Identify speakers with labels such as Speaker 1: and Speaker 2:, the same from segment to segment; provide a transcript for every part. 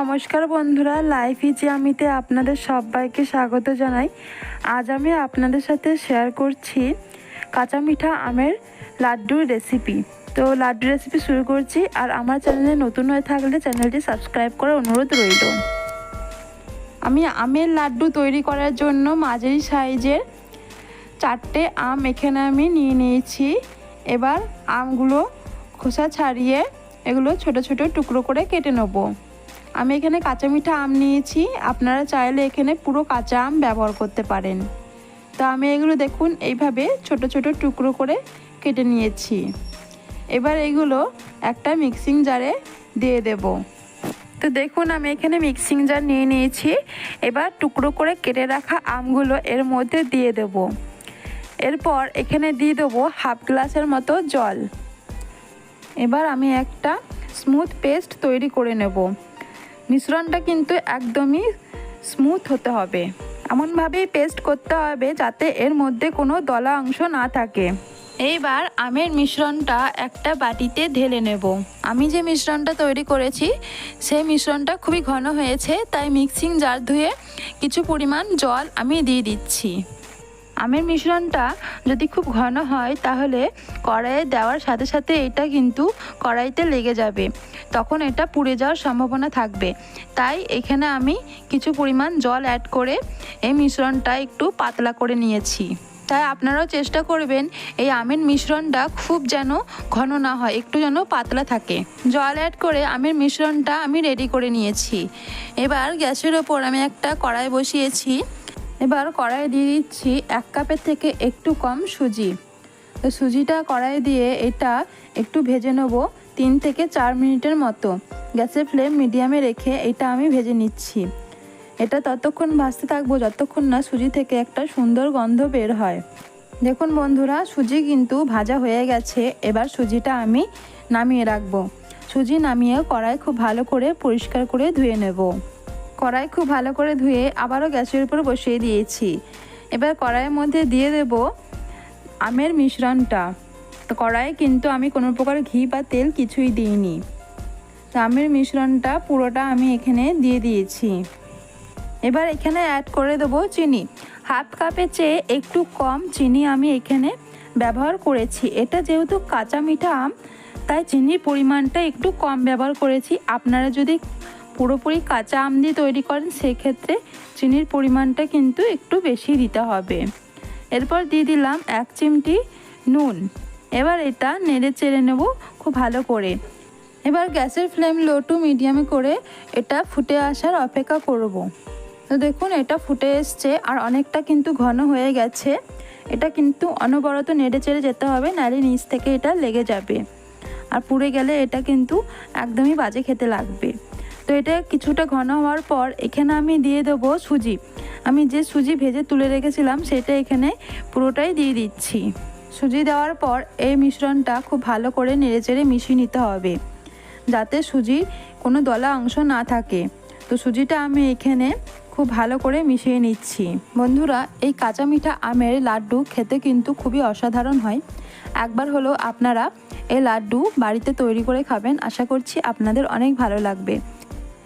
Speaker 1: নমস্কার বন্ধুরা life easy আমিতে আপনাদের সবাইকে স্বাগত জানাই। আজ আমি আপনাদের সাথে শেয়ার করছি কাঁচা মিঠা আমের লাড্ডুর রেসিপি তো লাড্ডু রেসিপি শুরু করছি, আর আমার চ্যানেলে নতুন হয়ে থাকলে চ্যানেলটি সাবস্ক্রাইব করার অনুরোধ রইল। আমি আমের লাড্ডু তৈরি করার জন্য মাঝারি সাইজের চারটে আম এখানে আমি নিয়ে নিয়েছি। এবার আমগুলো খোসা ছাড়িয়ে এগুলো ছোট ছোট টুকরো করে কেটে নেব। আমি এখানে কাঁচা মিঠা আম নিয়েছি। আপনারা চাইলে এখানে পুরো কাঁচা আম ব্যবহার করতে পারেন। তো আমি এগুলো দেখুন, এইভাবে ছোট ছোট টুকরো করে কেটে নিয়েছি। এবার এগুলো একটা মিক্সিং জারে দিয়ে দেব। তো দেখুন, আমি এখানে মিক্সিং জার নিয়ে নিয়েছি। এবার টুকরো করে কেটে রাখা আমগুলো এর মধ্যে দিয়ে দেব। এরপর এখানে দিয়ে দেবো হাফ গ্লাসের মতো জল। এবার আমি একটা স্মুথ পেস্ট তৈরি করে নেব। মিশ্রণটা কিন্তু একদমই স্মুথ হতে হবে। এমনভাবেই পেস্ট করতে হবে যাতে এর মধ্যে কোনো দলা অংশ না থাকে। এইবার আমের মিশ্রণটা একটা বাটিতে ঢেলে নেব। আমি যে মিশ্রণটা তৈরি করেছি, সেই মিশ্রণটা খুবই ঘন হয়েছে, তাই মিক্সিং জার ধুয়ে কিছু পরিমাণ জল আমি দিয়ে দিচ্ছি। আমের মিশ্রণটা যদি খুব ঘন হয়, তাহলে কড়াইয়ে দেওয়ার সাথে সাথে এটা কিন্তু কড়াইতে লেগে যাবে। তখন এটা পুড়ে যাওয়ার সম্ভাবনা থাকবে। তাই এখানে আমি কিছু পরিমাণ জল অ্যাড করে এই মিশ্রণটা একটু পাতলা করে নিয়েছি। তাই আপনারাও চেষ্টা করবেন এই আমের মিশ্রণটা খুব যেন ঘন না হয়, একটু যেন পাতলা থাকে। জল অ্যাড করে আমের মিশ্রণটা আমি রেডি করে নিয়েছি। এবার গ্যাসের ওপর আমি একটা কড়াই বসিয়েছি। এবার কড়াই দিয়ে দিচ্ছি এক কাপের থেকে একটু কম সুজি। তো সুজিটা কড়াই দিয়ে এটা একটু ভেজে নেব তিন থেকে চার মিনিটের মতো। গ্যাসের ফ্লেম মিডিয়ামে রেখে এটা আমি ভেজে নিচ্ছি। এটা ততক্ষণ ভাজতে থাকব যতক্ষণ না সুজি থেকে একটা সুন্দর গন্ধ বের হয়। দেখুন বন্ধুরা, সুজি কিন্তু ভাজা হয়ে গেছে। এবার সুজিটা আমি নামিয়ে রাখব। সুজি নামিয়ে কড়াই খুব ভালো করে পরিষ্কার করে ধুয়ে নেব। কড়াই খুব ভালো করে ধুয়ে আবারও গ্যাসের উপর বসিয়ে দিয়েছি। এবার কড়াইয়ের মধ্যে দিয়ে দেব আমের মিশ্রণটা। তো কড়াইয়ে কিন্তু আমি কোনো প্রকার ঘি বা তেল কিছুই দিইনি। তো আমের মিশ্রণটা পুরোটা আমি এখানে দিয়ে দিয়েছি। এবার এখানে অ্যাড করে দেবো চিনি। হাফ কাপের চেয়ে একটু কম চিনি আমি এখানে ব্যবহার করেছি। এটা যেহেতু কাঁচা মিঠা আম, তাই চিনির পরিমাণটা একটু কম ব্যবহার করেছি। আপনারা যদি পুরোপুরি কাঁচা আম দিয়ে তৈরি করেন, সেক্ষেত্রে চিনির পরিমাণটা কিন্তু একটু বেশি দিতে হবে। এরপর দিয়ে দিলাম এক চিমটি নুন। এবার এটা নেড়ে চেড়ে নেব খুব ভালো করে। এবার গ্যাসের ফ্লেম লো টু মিডিয়ামে করে এটা ফুটে আসার অপেক্ষা করব। তো দেখুন, এটা ফুটে এসছে আর অনেকটা কিন্তু ঘন হয়ে গেছে। এটা কিন্তু অনবরত নেড়ে চেড়ে যেতে হবে, নাহলে নিচ থেকে এটা লেগে যাবে। আর পুড়ে গেলে এটা কিন্তু একদমই বাজে খেতে লাগবে। তো এটা কিছুটা ঘন হওয়ার পর এখানে আমি দিয়ে দেবো সুজি। আমি যে সুজি ভেজে তুলে রেখেছিলাম, সেটা এখানে পুরোটাই দিয়ে দিচ্ছি। সুজি দেওয়ার পর এই মিশ্রণটা খুব ভালো করে নেড়েচেড়ে মিশিয়ে নিতে হবে, যাতে সুজির কোনো দলা অংশ না থাকে। তো সুজিটা আমি এখানে খুব ভালো করে মিশিয়ে নিচ্ছি। বন্ধুরা, এই কাঁচা মিঠা আমের লাড্ডু খেতে কিন্তু খুবই অসাধারণ হয়। একবার হলো আপনারা এই লাড্ডু বাড়িতে তৈরি করে খাবেন, আশা করছি আপনাদের অনেক ভালো লাগবে।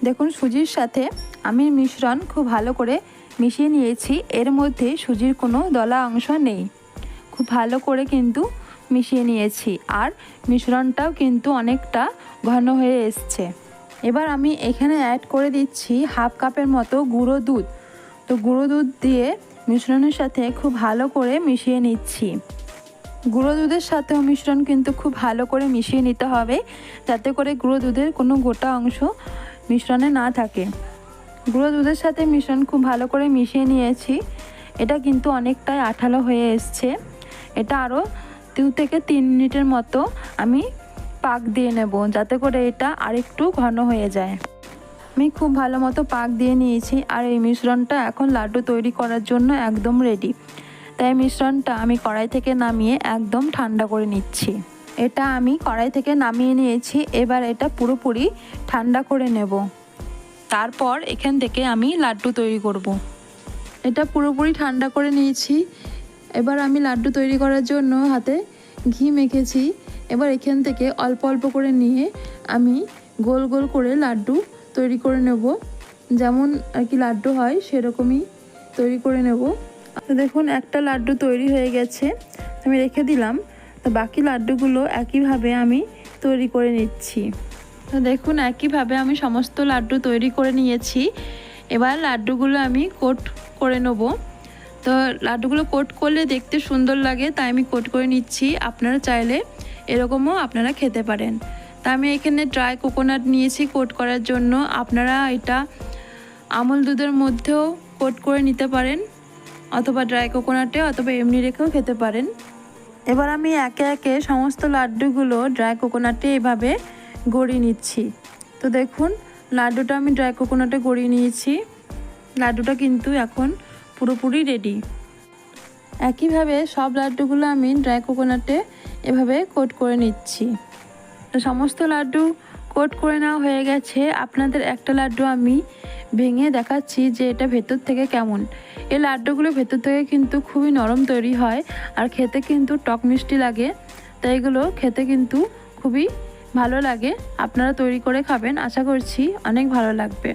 Speaker 1: দেখুন, সুজির সাথে আমি মিশ্রণ খুব ভালো করে মিশিয়ে নিয়েছি। এর মধ্যে সুজির কোনো দলা অংশ নেই। খুব ভালো করে কিন্তু মিশিয়ে নিয়েছি। আর মিশ্রণটাও কিন্তু অনেকটা ঘন হয়ে এসছে। এবার আমি এখানে অ্যাড করে দিচ্ছি হাফ কাপের মতো গুঁড়ো দুধ। তো গুঁড়ো দুধ দিয়ে মিশ্রণের সাথে খুব ভালো করে মিশিয়ে নিচ্ছি। গুঁড়ো দুধের সাথেও মিশ্রণ কিন্তু খুব ভালো করে মিশিয়ে নিতে হবে। যাতে করে গুঁড়ো দুধের কোনো গোটা অংশ মিশ্রণে না থাকে। গুঁড়ো দুধের সাথে মিশ্রণ খুব ভালো করে মিশিয়ে নিয়েছি। এটা কিন্তু অনেকটাই আঠালো হয়ে এসছে। এটা আরও দু থেকে তিন মিনিটের মতো আমি পাক দিয়ে নেব যাতে করে এটা আরেকটু ঘন হয়ে যায়। আমি খুব ভালো মতো পাক দিয়ে নিয়েছি আর এই মিশ্রণটা এখন লাড্ডু তৈরি করার জন্য একদম রেডি তাই মিশ্রণটা আমি কড়াই থেকে নামিয়ে একদম ঠান্ডা করে নিচ্ছি। এটা আমি কড়াই থেকে নামিয়ে নিয়েছি, এবার এটা পুরোপুরি ঠান্ডা করে নেব। তারপর এখান থেকে আমি লাড্ডু তৈরি করব। এটা পুরোপুরি ঠান্ডা করে নিয়েছি। এবার আমি লাড্ডু তৈরি করার জন্য হাতে ঘি মেখেছি। এবার এখান থেকে অল্প অল্প করে নিয়ে আমি গোল গোল করে লাড্ডু তৈরি করে নেব। যেমন আর কি লাড্ডু হয়, সেরকমই তৈরি করে নেব। দেখুন, একটা লাড্ডু তৈরি হয়ে গেছে। আমি রেখে দিলাম। তো বাকি লাড্ডুগুলো একইভাবে আমি তৈরি করে নিচ্ছি। তো দেখুন, একইভাবে আমি সমস্ত লাড্ডু তৈরি করে নিয়েছি। এবার লাড্ডুগুলো আমি কোট করে নেব। তো লাড্ডুগুলো কোট করলে দেখতে সুন্দর লাগে, তাই আমি কোট করে নিচ্ছি। আপনারা চাইলে এরকমও আপনারা খেতে পারেন। তা আমি এখানে ড্রাই কোকোনাট নিয়েছি কোট করার জন্য। আপনারা এটা আমল দুধের মধ্যেও কোট করে নিতে পারেন, অথবা ড্রাই কোকোনাটে, অথবা এমনি রেখেও খেতে পারেন। এবার আমি একে একে সমস্ত লাড্ডুগুলো ড্রাই কোকোনাটে এভাবে গড়িয়ে নিচ্ছি। তো দেখুন, লাড্ডুটা আমি ড্রাই কোকোনাটে গড়িয়ে নিয়েছি। লাড্ডুটা কিন্তু এখন পুরোপুরি রেডি একইভাবে সব লাড্ডুগুলো আমি ড্রাই কোকোনাটে এভাবে কোট করে নিচ্ছি। সমস্ত লাড্ডু কোট করে নেওয়া হয়ে গেছে। আপনাদের একটা লাড্ডু আমি ভেঙে দেখাচ্ছি যে এটা ভেতর থেকে কেমন। এই লাড্ডুগুলো ভেতর থেকে কিন্তু খুবই নরম তৈরি হয় আর খেতে কিন্তু টক মিষ্টি লাগে। তাই এগুলো খেতে কিন্তু খুবই ভালো লাগে। আপনারা তৈরি করে খাবেন। আশা করছি অনেক ভালো লাগবে।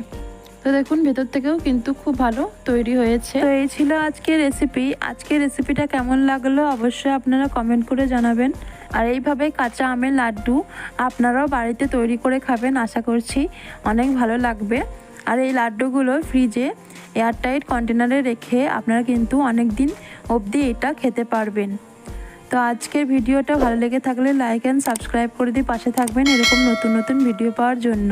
Speaker 1: তো দেখুন, ভেতর থেকেও কিন্তু খুব ভালো তৈরি হয়েছে। তো এই ছিল আজকের রেসিপি আজকের রেসিপিটা কেমন লাগল অবশ্যই আপনারা কমেন্ট করে জানাবেন। আর এইভাবে কাঁচা আমের লাড্ডু আপনারাও বাড়িতে তৈরি করে খাবেন, আশা করছি অনেক ভালো লাগবে। আর এই লাড্ডুগুলো ফ্রিজে এয়ারটাইট কন্টেনারে রেখে আপনারা কিন্তু অনেক দিন অবধি এটা খেতে পারবেন। তো আজকের ভিডিওটা ভালো লেগে থাকলে লাইক অ্যান্ড সাবস্ক্রাইব করে দিয়ে পাশে থাকবেন এরকম নতুন নতুন ভিডিও পাওয়ার জন্য।